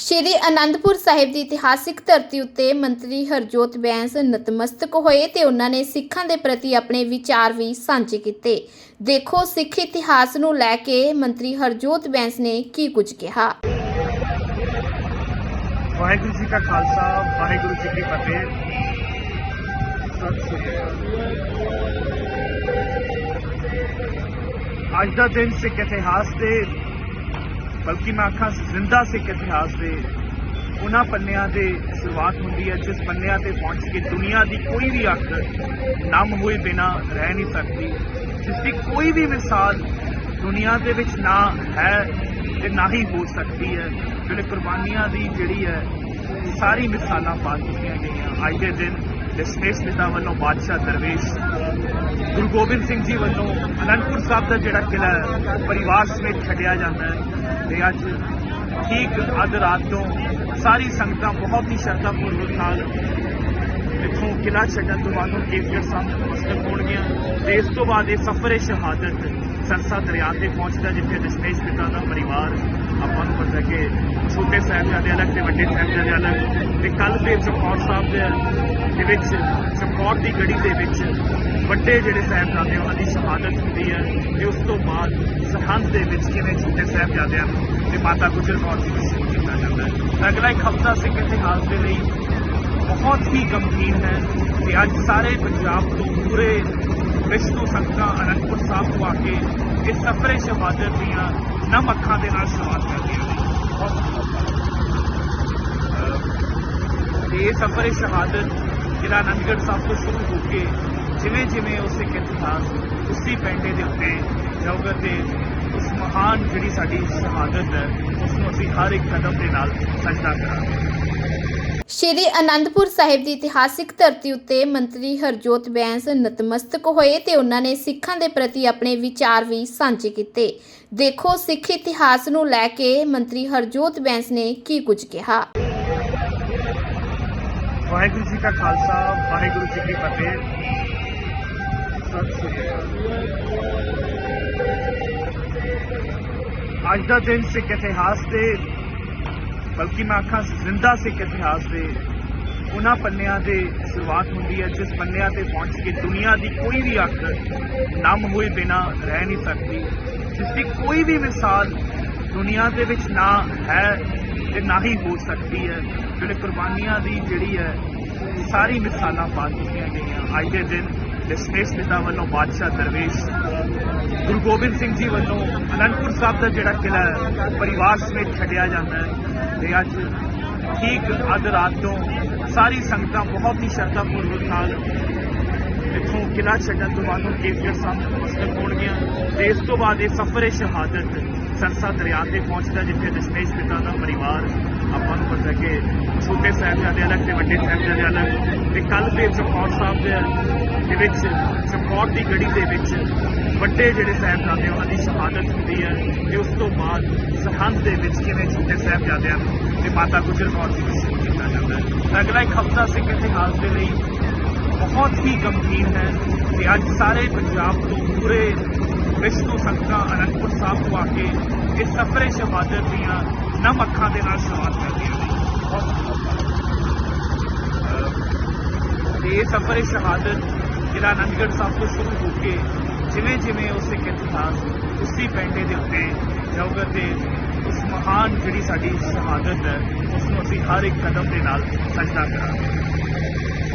ਸ਼੍ਰੀ ਅਨੰਦਪੁਰ ਸਾਹਿਬ ਦੀ ਇਤਿਹਾਸਿਕ ਧਰਤੀ ਉੱਤੇ ਮੰਤਰੀ ਹਰਜੋਤ ਬੈਂਸ ਨਤਮਸਤਕ ਹੋਏ ਤੇ ਉਹਨਾਂ ਨੇ ਸਿੱਖਾਂ ਦੇ ਪ੍ਰਤੀ ਆਪਣੇ ਵਿਚਾਰ ਵੀ ਸਾਂਝੇ ਕੀਤੇ। ਦੇਖੋ ਸਿੱਖ ਇਤਿਹਾਸ ਨੂੰ ਲੈ ਕੇ ਮੰਤਰੀ ਹਰਜੋਤ ਬੈਂਸ ਨੇ ਕੀ ਕੁਝ ਕਿਹਾ। ਵਾਹਿਗੁਰੂ ਜੀ ਕਾ ਖਾਲਸਾ, ਵਾਹਿਗੁਰੂ ਜੀ ਕੀ ਫਤਿਹ। ਅੱਜ ਦਾ ਦਿਨ ਸਿੱਖ ਇਤਿਹਾਸ ਦੇ ਬਲਕਿ ਮੈਂ ਆਖਾਂ ਜ਼ਿੰਦਾ ਸਿੱਖ ਇਤਿਹਾਸ ਦੇ ਉਹਨਾਂ ਪੰਨਿਆਂ ਦੇ ਸ਼ੁਰੂਆਤ ਹੁੰਦੀ ਹੈ, ਜਿਸ ਪੰਨਿਆਂ ਤੇ ਪਹੁੰਚ ਕੇ ਦੁਨੀਆ ਦੀ ਕੋਈ ਵੀ ਅੱਖ ਨਮ ਹੋਏ ਬਿਨਾ ਰਹਿ ਨਹੀਂ ਸਕਦੀ। ਜਿਸ ਦੀ ਕੋਈ ਵੀ ਮਿਸਾਲ ਦੁਨੀਆ ਦੇ ਵਿੱਚ ਨਾ ਹੈ ਤੇ ਨਾ ਹੀ ਹੋ ਸਕਦੀ ਹੈ। ਜਿਹੜੇ ਕੁਰਬਾਨੀਆਂ ਦੀ ਜਿਹੜੀ ਹੈ, ਸਾਰੀ ਮਿਸਾਲਾਂ ਪਾ ਦਿੱਤੀਆਂ ਗਈਆਂ। ਅੱਜ ਦੇ ਦਿਨ ਦਸ਼ਮੇਸ਼ ਪਿਤਾ ਵੱਲੋਂ ਬਾਦਸ਼ਾਹ ਦਰਵੇਸ਼, ਗੁਰੂ ਗੋਬਿੰਦ ਸਿੰਘ ਜੀ ਵੱਲੋਂ ਅਨੰਦਪੁਰ ਸਾਹਿਬ ਦਾ ਜਿਹੜਾ ਕਿਲਾ ਪਰਿਵਾਰ ਸਮੇਤ ਛੱਡਿਆ ਜਾਂਦਾ ਹੈ। ਤੇ ਅੱਜ ਠੀਕ ਅੱਧ ਰਾਤ ਤੋਂ ਸਾਰੀ ਸੰਗਤਾਂ ਬਹੁਤ ਹੀ ਸ਼ਰਧਾ ਪੂਰਵਕ ਨਾਲ ਇੱਥੋਂ ਕਿਲਾ ਛੱਡਣ ਤੋਂ ਬਾਅਦ ਕੇਸਗੜ ਕੇਸਗੜ੍ਹ ਸਾਹਿਬ ਨਤਮਸਤਕ ਹੋਣਗੀਆਂ। ਤੇ ਇਸ ਤੋਂ ਬਾਅਦ ਇਹ ਸਫ਼ਰ ਸ਼ਹਾਦਤ ਸਰਸਾ ਦਰਿਆ ਤੇ ਪਹੁੰਚਦਾ, ਜਿੱਥੇ ਦਸ਼ਮੇਸ਼ ਪਿਤਾ ਦਾ ਪਰਿਵਾਰ ਆਪਾਂ ਨੂੰ ਪਤਾ ਕਿ ਛੋਟੇ ਸਾਹਿਬਜ਼ਾਦੇ ਅਲੱਗ ਤੇ ਵੱਡੇ ਸਾਹਿਬਜ਼ਾਦੇ ਅਲੱਗ। ਤੇ ਕੱਲ ਦੇ ਚਮਕੌਰ ਸਾਹਿਬ ਦੇ ਦੇ ਵਿੱਚ ਚਮਕੌਰ ਦੀ ਗੜੀ ਦੇ ਵਿੱਚ ਵੱਡੇ ਜਿਹੜੇ ਸਾਹਿਬਜ਼ਾਦੇ ਉਹਨਾਂ ਦੀ ਸ਼ਹਾਦਤ ਹੁੰਦੀ ਹੈ ਤੇ ਉਸ ਤੋਂ ਬਾਅਦ ਸਰਹੰਦ ਦੇ ਵਿੱਚ ਕਿਵੇਂ ਛੋਟੇ ਸਾਹਿਬਜ਼ਾਦਿਆਂ ਨੂੰ ਤੇ ਮਾਤਾ ਗੁਜਰ ਕੌਰ ਜੀ ਨੂੰ ਸ਼ਹੀਦ ਕੀਤਾ ਜਾਂਦਾ ਹੈ। ਅਗਲਾ ਇੱਕ ਹਫ਼ਤਾ ਸਿੱਖ ਇਤਿਹਾਸ ਦੇ ਲਈ ਬਹੁਤ ਹੀ ਗੰਭੀਰ ਹੈ ਕਿ ਅੱਜ ਸਾਰੇ ਪੰਜਾਬ ਤੋਂ ਪੂਰੇ ਵਿਸ਼ਵ ਤੋਂ ਸੰਗਤਾਂ ਅਨੰਦਪੁਰ ਸਾਹਿਬ ਤੋਂ ਆ ਕੇ ਇਸ ਸਫਰੇ ਸ਼ਹਾਦਤ ਦੀਆਂ ਨਮ ਅੱਖਾਂ ਦੇ ਨਾਲ ਸ਼ੁਰੂਆਤ ਕਰਦੀਆਂ ਨੇ। ਅਹ ਤੇ ਇਹ ਸਫਰੇ ਸ਼ਹਾਦਤ ਜਿਹੜਾ ਅਨੰਦਗੜ੍ਹ ਸਾਹਿਬ ਤੋਂ ਸ਼ੁਰੂ ਹੋ ਕੇ ਜਿਵੇਂ ਜਿਵੇਂ ਉਸ ਇਤਿਹਾਸ, ਉਸੇ ਪੈਂਡੇ ਦੇ ਉੱਤੇ ਜਾਊਗਾ ਤੇ ਉਸ ਮਹਾਨ ਜਿਹੜੀ ਸਾਡੀ ਸ਼ਹਾਦਤ ਹੈ ਉਸ ਨੂੰ ਅਸੀਂ ਹਰ ਇੱਕ ਕਦਮ ਦੇ ਨਾਲ ਸਜਦਾ ਕਰਾਂਗੇ। ਸ਼੍ਰੀ ਅਨੰਦਪੁਰ ਸਾਹਿਬ ਦੀ ਇਤਿਹਾਸਿਕ ਧਰਤੀ ਉੱਤੇ ਮੰਤਰੀ ਹਰਜੋਤ ਬੈਂਸ ਨਤਮਸਤਕ ਹੋਏ ਤੇ ਉਹਨਾਂ ਨੇ ਸਿੱਖਾਂ ਦੇ ਪ੍ਰਤੀ ਆਪਣੇ ਵਿਚਾਰ ਵੀ ਸਾਂਝੇ ਕੀਤੇ। ਦੇਖੋ ਸਿੱਖ ਇਤਿਹਾਸ ਨੂੰ ਲੈ ਕੇ ਮੰਤਰੀ ਹਰਜੋਤ ਬੈਂਸ ਨੇ ਕੀ ਕੁਝ ਕਿਹਾ। ਵਾਹਿਗੁਰੂ ਜੀ ਕਾ ਖਾਲਸਾ, ਵਾਹਿਗੁਰੂ ਜੀ ਕੀ ਫਤਿਹ। ਸਤਿ ਸ੍ਰੀ ਅਕਾਲ। ਅੱਜ ਦਾ ਦਿਨ ਸਿੱਖ ਇਤਿਹਾਸ ਦੇ, ਬਲਕਿ ਮੈਂ ਆਖਾਂ ਜ਼ਿੰਦਾ ਸਿੱਖ ਇਤਿਹਾਸ ਦੇ ਉਹਨਾਂ ਪੰਨਿਆਂ ਦੇ ਸ਼ੁਰੂਆਤ ਹੁੰਦੀ ਹੈ, ਜਿਸ ਪੰਨਿਆਂ ਤੇ ਪਹੁੰਚ ਕੇ ਦੁਨੀਆ ਦੀ ਕੋਈ ਵੀ ਅੱਖ ਨਮ ਹੋਏ ਬਿਨਾ ਰਹਿ ਨਹੀਂ ਸਕਦੀ, ਜਿਸ ਦੀ ਕੋਈ ਵੀ ਮਿਸਾਲ ਦੁਨੀਆ ਦੇ ਵਿੱਚ ਨਾ ਹੈ ਤੇ ਨਾ ਹੀ ਹੋ ਸਕਦੀ ਹੈ। ਜਿਹੜੇ ਕੁਰਬਾਨੀਆਂ ਦੀ ਜਿਹੜੀ ਹੈ, ਸਾਰੀ ਮਿਸਾਲਾਂ ਪਾ ਦਿੱਤੀਆਂ ਗਈਆਂ। ਅੱਜ ਦੇ ਦਿਨ ਦਸ਼ਮੇਸ਼ ਪਿਤਾ ਵੱਲੋਂ ਬਾਦਸ਼ਾਹ ਦਰਵੇਸ਼, ਗੁਰੂ ਗੋਬਿੰਦ ਸਿੰਘ ਜੀ ਵੱਲੋਂ ਅਨੰਦਪੁਰ ਸਾਹਿਬ ਦਾ ਜਿਹੜਾ ਕਿਲਾ ਹੈ, ਪਰਿਵਾਰ ਸਮੇਤ ਛੱਡਿਆ ਜਾਂਦਾ ਹੈ। ਤੇ ਅੱਜ ਠੀਕ ਅੱਧ ਰਾਤ ਤੋਂ ਸਾਰੀ ਸੰਗਤਾਂ ਬਹੁਤ ਹੀ ਸ਼ਰਧਾ ਪੂਰਵਕ ਨਾਲ ਇੱਥੋਂ ਕਿਲਾ ਛੱਡਣ ਤੋਂ ਬਾਅਦ ਹੁਣ ਕੇਸਗੜ੍ਹ ਸਾਹਿਬ ਨਤਮਸਤਕ ਹੋਣਗੀਆਂ ਤੇ ਇਸ ਤੋਂ ਬਾਅਦ ਇਹ ਸਫ਼ਰ ਸ਼ਹਾਦਤ ਸਰਸਾ ਦਰਿਆ ਤੇ ਪਹੁੰਚਦਾ ਜਿੱਥੇ ਦਸ਼ਮੇਸ਼ ਪਿਤਾ ਦਾ ਪਰਿਵਾਰ ਆਪਾਂ ਨੂੰ ਪਤਾ ਕਿ ਛੋਟੇ ਸਾਹਿਬਜ਼ਾਦੇ ਅਲੱਗ ਤੇ ਵੱਡੇ ਸਾਹਿਬਜ਼ਾਦੇ ਅਲੱਗ ਤੇ ਕੱਲ ਦੇ ਚਮਕੌਰ ਸਾਹਿਬ ਦੇ ਵਿੱਚ ਚਮਕੌਰ ਦੀ ਗੜੀ ਦੇ ਵਿੱਚ ਵੱਡੇ ਜਿਹੜੇ ਸਾਹਿਬਜ਼ਾਦੇ ਉਹਨਾਂ ਦੀ ਸ਼ਹਾਦਤ ਹੁੰਦੀ ਹੈ ਤੇ ਉਸ ਤੋਂ ਬਾਅਦ ਸਰਹੰਦ ਦੇ ਵਿੱਚ ਕਿਵੇਂ ਛੋਟੇ ਸਾਹਿਬਜ਼ਾਦਿਆਂ ਨੂੰ ਤੇ ਮਾਤਾ ਗੁਜਰ ਕੌਰ ਜੀ ਨੂੰ ਸ਼ਹੀਦ ਕੀਤਾ ਜਾਂਦਾ ਹੈ। ਅਗਲਾ ਇੱਕ ਹਫ਼ਤਾ ਸਿੱਖ ਇਤਿਹਾਸ ਦੇ ਲਈ ਬਹੁਤ ਹੀ ਗੰਭੀਰ ਹੈ ਕਿ ਅੱਜ ਸਾਰੇ ਪੰਜਾਬ ਤੋਂ ਪੂਰੇ ਵਿਸ਼ਵ ਤੋਂ ਸੰਗਤਾਂ ਅਨੰਦਪੁਰ ਸਾਹਿਬ ਤੋਂ ਆ ਕੇ ਇਸ ਸਫਰੇ ਸ਼ਹਾਦਤ ਦੀਆਂ ਨਮ ਅੱਖਾਂ ਦੇ ਨਾਲ ਸ਼ੁਰੂਆਤ ਕਰਦੀਆਂ ਨੇ। ਇਹ ਸਫਰੇ ਸ਼ਹਾਦਤ ਜਿਹੜਾ ਅਨੰਦਗੜ੍ਹ ਸਾਹਿਬ ਤੋਂ ਸ਼ੁਰੂ ਹੋ ਕੇ ਜਿਵੇਂ ਜਿਵੇਂ ਉਸ ਇੱਕ ਇਤਿਹਾਸ ਉਸੇ ਪੈਂਡੇ ਦੇ ਉੱਤੇ ਜਾਊਗਾ ਤੇ ਉਸ ਮਹਾਨ ਜਿਹੜੀ ਸਾਡੀ ਸ਼ਹਾਦਤ ਹੈ ਉਸ ਨੂੰ ਅਸੀਂ ਹਰ ਇੱਕ ਕਦਮ ਦੇ ਨਾਲ ਸਜਦਾ ਕਰਾਂਗੇ।